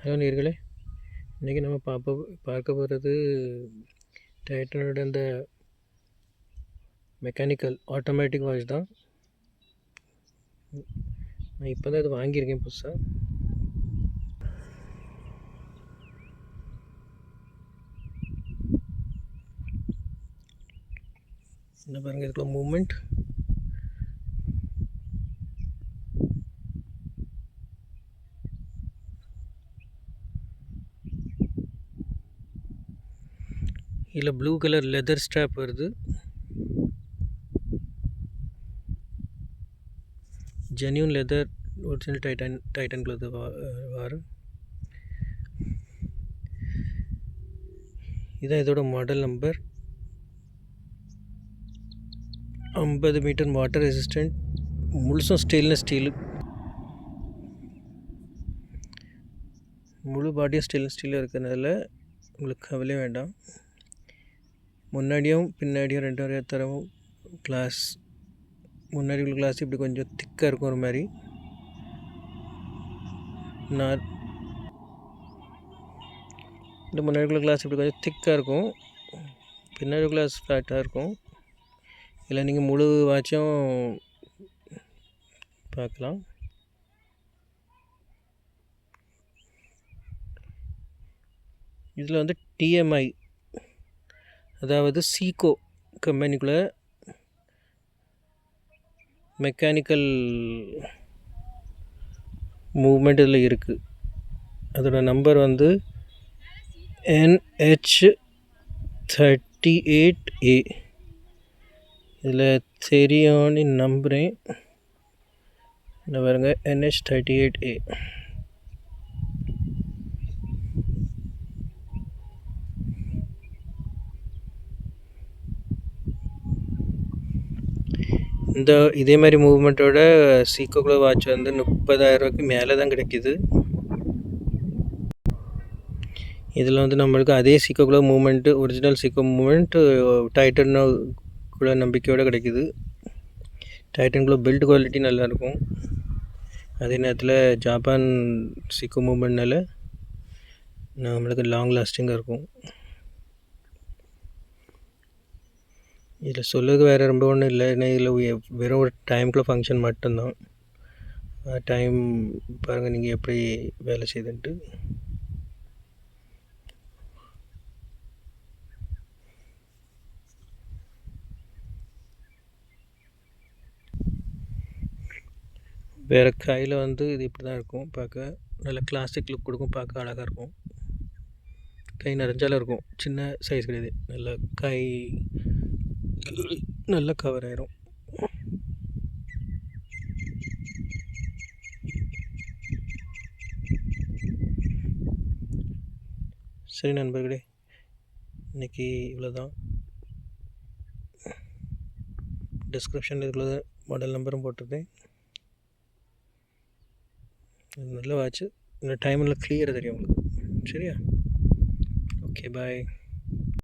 Hello நேர்களே இன்றைக்கி நம்ம பார்ப்ப பார்க்க போகிறது டைட்டனோட அந்த மெக்கானிக்கல் ஆட்டோமேட்டிக் வாட்ச் தான். நான் இப்போ தான் இது வாங்கியிருக்கேன் புதுசாக என்ன பாருங்கள் இதுக்குள்ள மூமெண்ட் இதில் ப்ளூ கலர் லெதர் ஸ்ட்ராப் வருது. Genuine leather original Titan Titan cloth வாரு. இதான் இதோட மாடல் நம்பர் ஐம்பது மீட்டர் வாட்டர் ரெசிஸ்டன்ட் முழுசும் ஸ்டெயின்லெஸ் ஸ்டீலு முழு பாடியும் ஸ்டெயின்லெஸ் ஸ்டீலும் இருக்கிறதுனால உங்களுக்கு கவலையே வேண்டாம். முன்னாடியும் பின்னாடியும் ரெண்டு வரைய தரவும் கிளாஸ் முன்னாடி உள்ள கிளாஸ் இப்படி கொஞ்சம் திக்காக இருக்கும் ஒரு மாதிரி. நான் இந்த முன்னாடி உள்ள கிளாஸ் இப்படி கொஞ்சம் திக்காக இருக்கும். பின்னாடி கிளாஸ் ஃப்ளாட்டாக இருக்கும். இல்லை நீங்கள் முழு வாட்சும் பார்க்கலாம். இதில் வந்து டிஎம்ஐ அதாவது சீகோ கம்பெனிக்குள்ளே மெக்கானிக்கல் மூவ்மெண்ட் இதில் இருக்குது அதோடய நம்பர் வந்து என்ஹெச் தேர்ட்டி எயிட் ஏ இதில் தெரியும்னு நம்புகிறேன் என்ன பாருங்கள் என்ஹெச் தேர்ட்டி எயிட் ஏ இந்த இதே மாதிரி மூவ்மெண்ட்டோட சீக்கோக்குள்ள வாட்ச் வந்து முப்பதாயரரூவாய்க்கு மேலே தான் கிடைக்கிது. இதில் வந்து நம்மளுக்கு அதே சீக்கோக்குள்ள மூமெண்ட்டு ஒரிஜினல் சீக்கோ மூமெண்ட்டு கூட நம்பிக்கையோடு கிடைக்கிது. டைட்டனுக்குள்ள பில்ட் குவாலிட்டி நல்லாயிருக்கும் அதே நேரத்தில் ஜப்பான் சிக்கோ மூமெண்ட்னால நம்மளுக்கு லாங் லாஸ்டிங்காக இருக்கும். இதில் சொல்லுறதுக்கு வேறு ரொம்ப ஒன்றும் இல்லை. ஏன்னா இதில் வெறும் ஒரு டைமுக்குள்ளே ஃபங்க்ஷன் மட்டும்தான். டைம் பாருங்கள் நீங்கள் எப்படி வேலை செய்துன்ட்டு. வேறு கையில் வந்து இது இப்படி தான் இருக்கும். பார்க்க நல்ல கிளாசிக் லுக் கொடுக்கும். பார்க்க அழகாக இருக்கும். கை நிறைஞ்சாலும் இருக்கும். சின்ன சைஸ் கிடையாது. நல்ல கை நல்லா கவர் ஆயிரும். சரி நண்பர்களே இன்றைக்கி இவ்வளோ தான் டிஸ்கிரிப்ஷனில் இதுக்குள்ள மாடல் நம்பரும் போட்டிருந்தேன். நல்ல வாட்ச் இந்த டைமில் கிளியராக தெரியும் உங்களுக்கு. சரியா? Okay bye